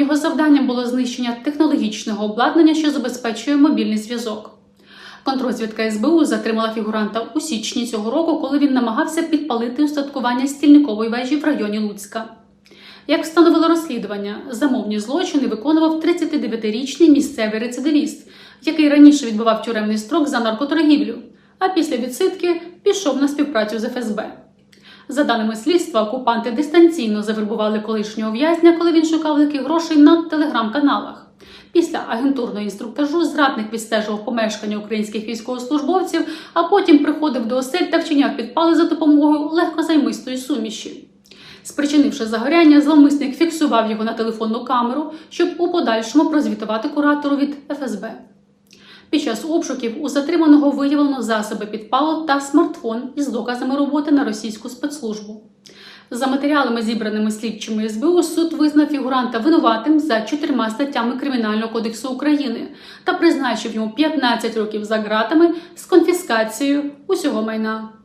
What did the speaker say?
Його завданням було знищення технологічного обладнання, що забезпечує мобільний зв'язок. Контрозвідка СБУ затримала фігуранта у січні цього року, коли він намагався підпалити устаткування стільникової вежі в районі Луцька. Як встановило розслідування, замовні злочини виконував 39-річний місцевий рецидивіст, який раніше відбував тюремний строк за наркоторгівлю, а після відсидки пішов на співпрацю з ФСБ. За даними слідства, окупанти дистанційно завербували колишнього в'язня, коли він шукав великих грошей на телеграм-каналах. Після агентурного інструктажу зрадник відстежував помешкання українських військовослужбовців, а потім приходив до осель та вчиняв підпали за допомогою легкозаймистої суміші. Спричинивши загоряння, зловмисник фіксував його на телефонну камеру, щоб у подальшому прозвітувати куратору від ФСБ. Під час обшуків у затриманого виявлено засоби підпалу та смартфон із доказами роботи на російську спецслужбу. За матеріалами, зібраними слідчими СБУ, суд визнав фігуранта винуватим за чотирма статтями Кримінального кодексу України та призначив йому 15 років за ґратами з конфіскацією усього майна.